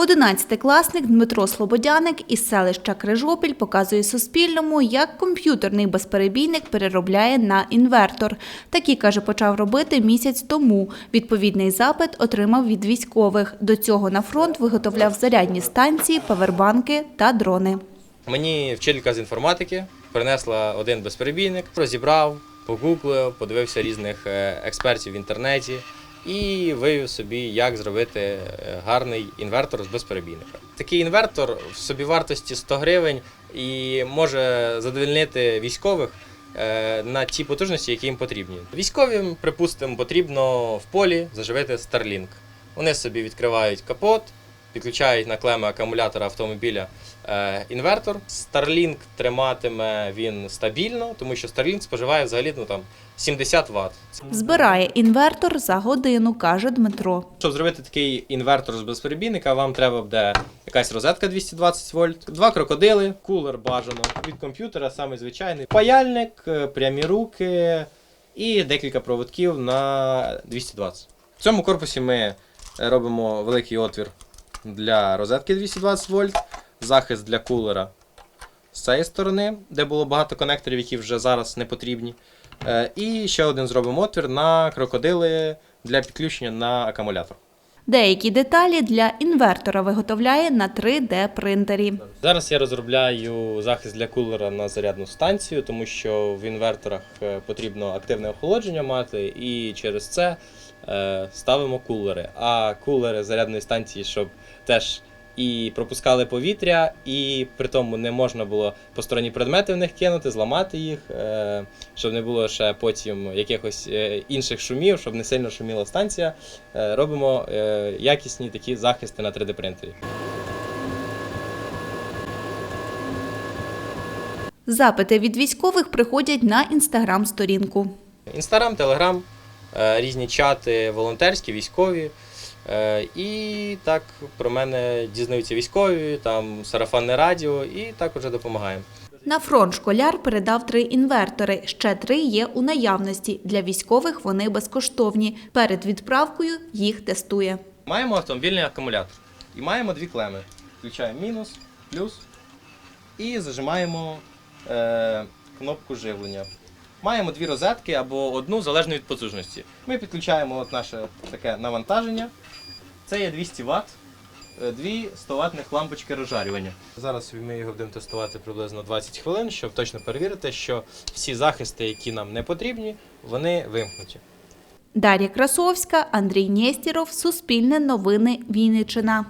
Одинадцятикласник Дмитро Слободяник із селища Крижопіль показує Суспільному, як комп'ютерний безперебійник переробляє на інвертор. Такий, каже, почав робити місяць тому. Відповідний запит отримав від військових. До цього на фронт виготовляв зарядні станції, павербанки та дрони. Мені вчителька з інформатики принесла один безперебійник, розібрав, погуглив, подивився різних е, експертів в інтернеті і вивів собі, як зробити е, гарний інвертор з безперебійника. Такий інвертор в собівартості 100 гривень і може задовільнити військових е, на ті потужності, які їм потрібні. Військовим, припустимо, потрібно в полі заживити Starlink. Вони собі відкривають капот, підключають на клеми акумулятора автомобіля е, інвертор. Starlink триматиме він стабільно, тому що Starlink споживає взагалі ну, там, 70 Вт. Збирає інвертор за годину, каже Дмитро. Щоб зробити такий інвертор з безперебійника, вам треба буде якась розетка 220 вольт, два крокодили, кулер бажано від комп'ютера, саме звичайний, паяльник, е, прямі руки і декілька проводків на 220. В цьому корпусі ми робимо великий отвір для розетки 220 вольт, захист для кулера з цієї сторони, де було багато конекторів, які вже зараз не потрібні. Е, І ще один зробимо отвір на крокодили для підключення на акумулятор. Деякі деталі для інвертора виготовляє на 3D-принтері. Зараз я розробляю захист для кулера на зарядну станцію, тому що в інверторах е, потрібно активне охолодження мати, і через це ставимо кулери. А кулери зарядної станції, щоб теж і пропускали повітря, і при тому не можна було посторонні предмети в них кинути, зламати їх, е, щоб не було ще потім якихось е, інших шумів, щоб не сильно шуміла станція. Е, робимо е, якісні такі захисти на 3D принтері. Запити від військових приходять на інстаграм-сторінку. Інстаграм, Телеграм, е, різні чати, волонтерські, військові. Е, І так про мене дізнаються військові, там сарафанне радіо, і так уже допомагаємо. На фронт школяр передав три інвертори. Ще три є у наявності. Для військових вони безкоштовні. Перед відправкою їх тестує. Маємо автомобільний акумулятор і маємо дві клеми. Включаємо мінус, плюс і зажимаємо е, кнопку живлення. Маємо дві розетки або одну залежно від потужності. Ми підключаємо от наше таке навантаження. Це є 200 Вт, е, дві 100 ватних лампочки розжарювання. Зараз ми його будемо тестувати приблизно 20 хвилин, щоб точно перевірити, що всі захисти, які нам не потрібні, вони вимкнуті. Дар'я Красовська, Андрій Нєстіров, Суспільне новини Вінниччина.